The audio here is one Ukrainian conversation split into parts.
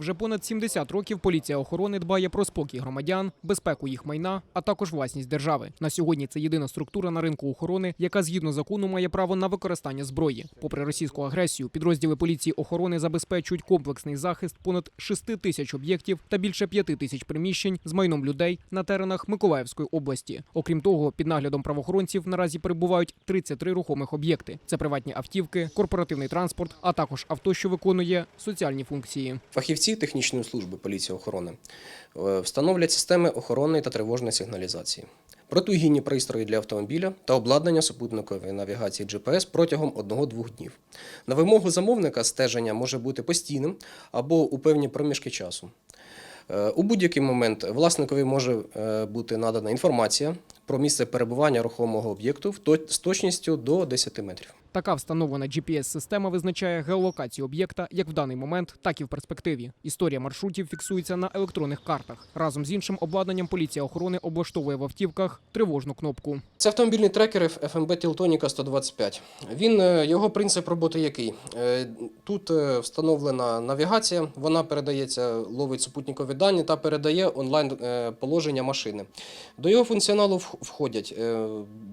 Вже понад 70 років поліція охорони дбає про спокій громадян, безпеку їх майна, а також власність держави. На сьогодні це єдина структура на ринку охорони, яка згідно закону має право на використання зброї. Попри російську агресію, підрозділи поліції охорони забезпечують комплексний захист понад 6 тисяч об'єктів та більше 5 тисяч приміщень з майном людей на теренах Миколаївської області. Окрім того, під наглядом правоохоронців наразі перебувають 33 рухомих об'єкти. Це приватні автівки, корпоративний транспорт, а також авто, що виконує соціальні функції. Фахівці технічної служби поліції охорони е, встановлять системи охоронної та тривожної сигналізації, протугінні пристрої для автомобіля та обладнання супутникової навігації GPS протягом 1-2 днів. На вимогу замовника стеження може бути постійним або у певні проміжки часу. Е, У будь-який момент власникові може е, бути надана інформація про місце перебування рухомого об'єкту з точністю до 10 метрів. Така встановлена GPS-система визначає геолокацію об'єкта як в даний момент, так і в перспективі. Історія маршрутів фіксується на електронних картах. Разом з іншим обладнанням поліція охорони облаштовує в автівках тривожну кнопку. Це автомобільний трекер FMB Tiltonica 125. Він, е, його принцип роботи який? Е, Тут е, встановлена навігація, вона передається, ловить супутникові дані та передає онлайн положення машини. До його функціоналу входять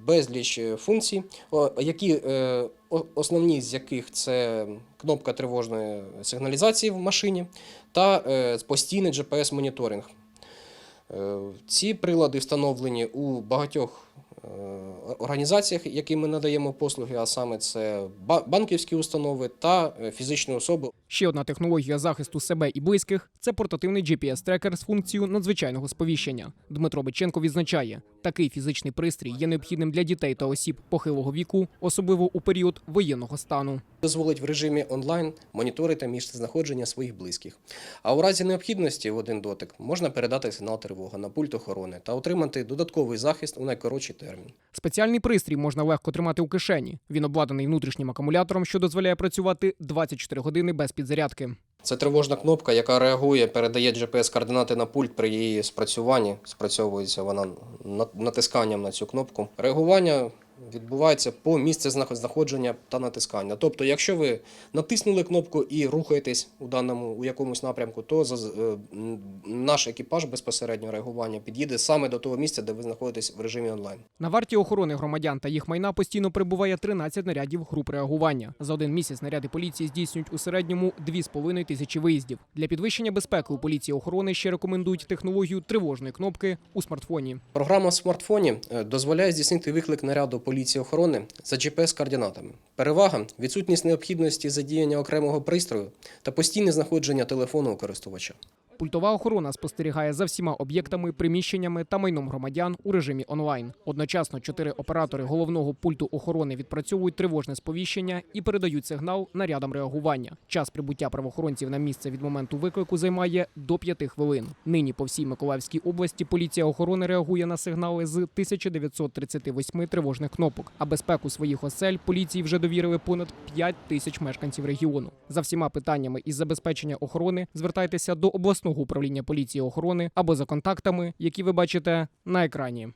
безліч функцій, які основні з яких це кнопка тривожної сигналізації в машині та е, постійний GPS-моніторинг. Е, Ці прилади встановлені у багатьох е, організаціях, яким ми надаємо послуги, а саме це банківські установи та фізичні особи. Ще одна технологія захисту себе і близьких це портативний GPS-трекер з функцією надзвичайного сповіщення. Дмитро Биченко відзначає, такий фізичний пристрій є необхідним для дітей та осіб похилого віку, особливо у період воєнного стану. Дозволить в режимі онлайн моніторити місцезнаходження своїх близьких. А у разі необхідності в один дотик можна передати сигнал тривога на пульт охорони та отримати додатковий захист у найкоротший термін. Спеціальний пристрій можна легко тримати у кишені. Він обладнаний внутрішнім акумулятором, що дозволяє працювати 24 години без підзарядки. Це тривожна кнопка, яка реагує, передає GPS-координати на пульт при її спрацюванні. Спрацьовується вона на- натисканням на цю кнопку. Реагування відбувається по місці знах- знаходження та натискання. Тобто, якщо ви натиснули кнопку і рухаєтесь у даному у якомусь напрямку, то е, наш екіпаж безпосередньо реагування під'їде саме до того місця, де ви знаходитесь в режимі онлайн. На варті охорони громадян та їх майна постійно перебуває 13 нарядів груп реагування. За один місяць наряди поліції здійснюють у середньому 2,5 тисячі виїздів. Для підвищення безпеки у поліції охорони ще рекомендують технологію тривожної кнопки у смартфоні. Програма в смартфоні е, дозволяє здійснити виклик наряду поліції охорони за GPS-координатами. Перевага відсутність необхідності задіяння окремого пристрою та постійне знаходження телефону у користувача. Пультова охорона спостерігає за всіма об'єктами, приміщеннями та майном громадян у режимі онлайн. Одночасно чотири оператори головного пульту охорони відпрацьовують тривожне сповіщення і передають сигнал нарядам реагування. Час прибуття правоохоронців на місце від моменту виклику займає до п'яти хвилин. Нині по всій Миколаївській області поліція охорони реагує на сигнали з 1938 тривожних кнопок. А безпеку своїх осель поліції вже довірили понад 5 тисяч мешканців регіону. За всіма питаннями із забезпечення охорони звертайтеся до обласного управління поліції охорони або за контактами, які ви бачите на екрані.